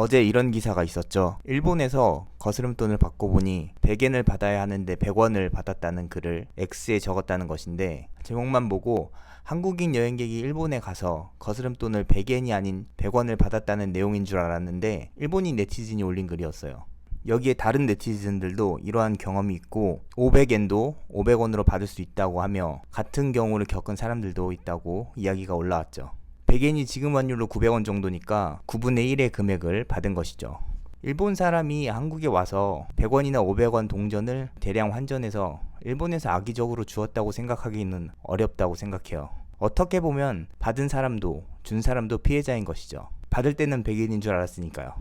어제 이런 기사가 있었죠. 일본에서 거스름돈을 받고 보니 100엔을 받아야 하는데 100원을 받았다는 글을 X에 적었다는 것인데 제목만 보고 한국인 여행객이 일본에 가서 거스름돈을 100엔이 아닌 100원을 받았다는 내용인 줄 알았는데 일본인 네티즌이 올린 글이었어요. 여기에 다른 네티즌들도 이러한 경험이 있고 500엔도 500원으로 받을 수 있다고 하며 같은 경우를 겪은 사람들도 있다고 이야기가 올라왔죠. 100엔이 지금 환율로 900원 정도니까 9분의 1의 금액을 받은 것이죠. 일본 사람이 한국에 와서 100원이나 500원 동전을 대량 환전해서 일본에서 악의적으로 주었다고 생각하기는 어렵다고 생각해요. 어떻게 보면 받은 사람도 준 사람도 피해자인 것이죠. 받을 때는 100엔인 줄 알았으니까요.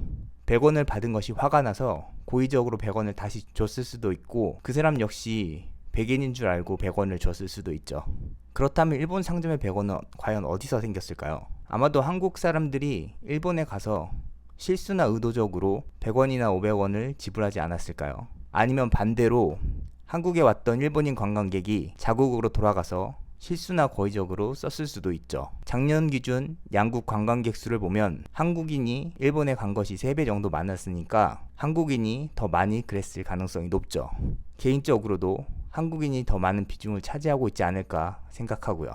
100원을 받은 것이 화가 나서 고의적으로 100원을 다시 줬을 수도 있고 그 사람 역시 100엔인 줄 알고 100원을 줬을 수도 있죠. 그렇다면 일본 상점의 100원은 과연 어디서 생겼을까요? 아마도 한국 사람들이 일본에 가서 실수나 의도적으로 100원이나 500원을 지불하지 않았을까요? 아니면 반대로 한국에 왔던 일본인 관광객이 자국으로 돌아가서 실수나 고의적으로 썼을 수도 있죠. 작년 기준 양국 관광객 수를 보면 한국인이 일본에 간 것이 3배 정도 많았으니까 한국인이 더 많이 그랬을 가능성이 높죠. 개인적으로도 한국인이 더 많은 비중을 차지하고 있지 않을까 생각하고요.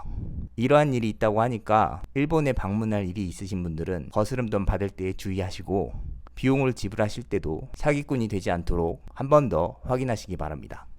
이러한 일이 있다고 하니까 일본에 방문할 일이 있으신 분들은 거스름 돈 받을 때 주의하시고 비용을 지불하실 때도 사기꾼이 되지 않도록 한 번 더 확인하시기 바랍니다.